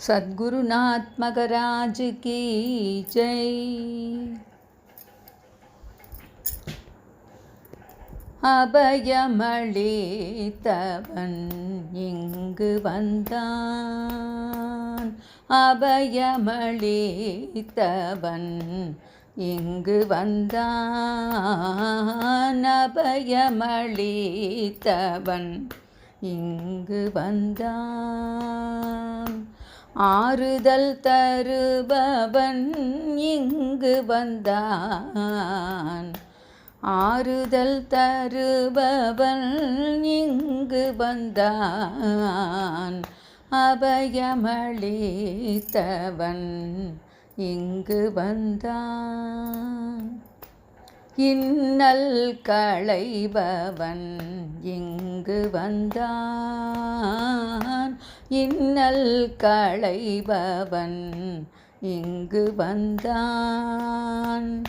सद्गुरुनाथ मगराज की जय அபயமளித்தவன் இங்கு வந்தான் அபயமளித்தவன் இங்கு வந்தான் அபயமளித்தவன் இங்கு வந்தான் ஆறுதல் தருபவன் இங்கு வந்தான். ஆறுதல் தருபவன் இங்கு வந்தான். அபயமளித்தவன் இங்கு வந்தான். இன்னல் களைபவன் இங்கு வந்தான். இன்னல் களைபவன் இங்கு வந்தான்.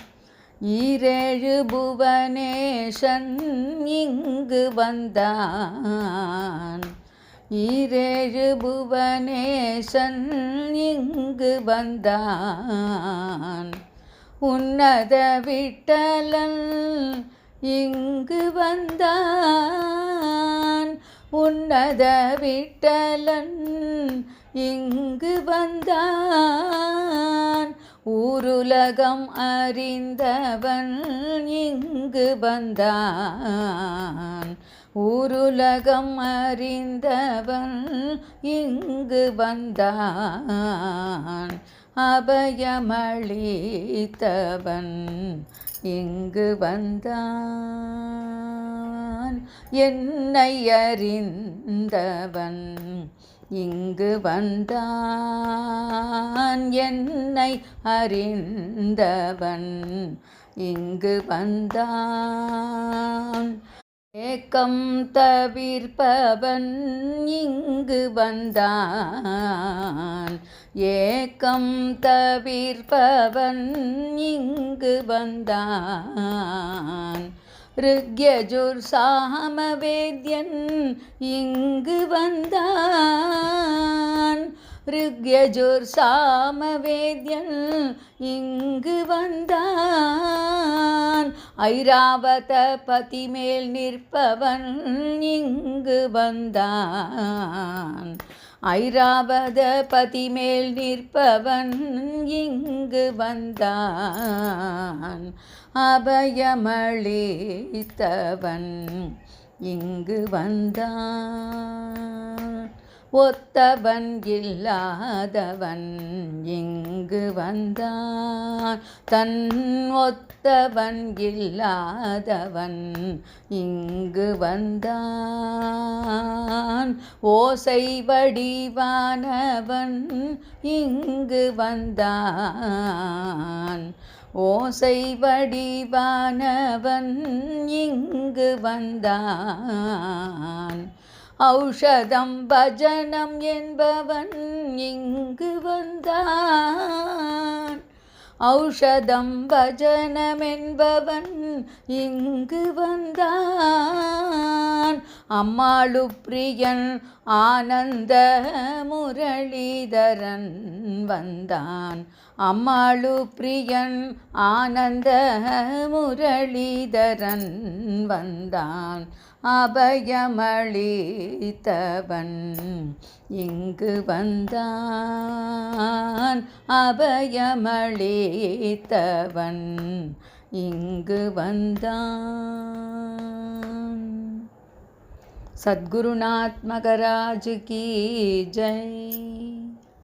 ஈரேழு புவனேஷன் இங்கு வந்தான். ஈரேழு புவனேஷன் இங்கு வந்தான். உன்னத விட்டலன் இங்கு வந்தான். உன்னத விட்டலன் இங்கு வந்தான். ஊருலகம் அறிந்தவன் இங்கு வந்தான். ஊருலகம் அறிந்தவன் இங்கு வந்தான். அபயமளித்தவன் இங்கு வந்தான். நான் என்னை அறிந்தவன். இங்கு வந்தான் என்னை அறிந்தவன். இங்கு வந்தான் ஏக்கம் தவிர்ப்பவன். இங்கு வந்தான் ஏக்கம் தவிர்ப்பவன். இங்கு வந்தான் ருக்யஜுர்சாமவேத்யன் இங்கு வந்தான். ருக்யஜுர்சாமவேத்யன் இங்கு வந்தான். ஐராவத பதிமேல் நிற்பவன் இங்கு வந்தான். ஐராவத பதிமேல் நிற்பவன் இங்கு வந்தான். அபயமளித்தவன் இங்கு வந்தான். ஒத்தவன் இல்லாதவன் இங்கு வந்தான். தன் ஒத்தவன் இல்லாதவன் இங்கு வந்தான். ஓசை வடிவானவன் இங்கு வந்தான். ஓசை வடிவானவன் இங்கு வந்தான். ஔஷதம் பஜனம் என்பவன் இங்கு வந்தான். ஔஷதம் பஜனம் என்பவன் இங்கு வந்தான். அம்மாளு பிரியன் ஆனந்த முரளிதரன் வந்தான். அம்மாளு பிரியன் ஆனந்த முரளிதரன் வந்தான் அபயமளித்தவன். இங்கு வந்தான் அபயமளித்தவன். இங்கு வந்தான். சத்குருநாத் மகராஜ் கீ. ஜெய்.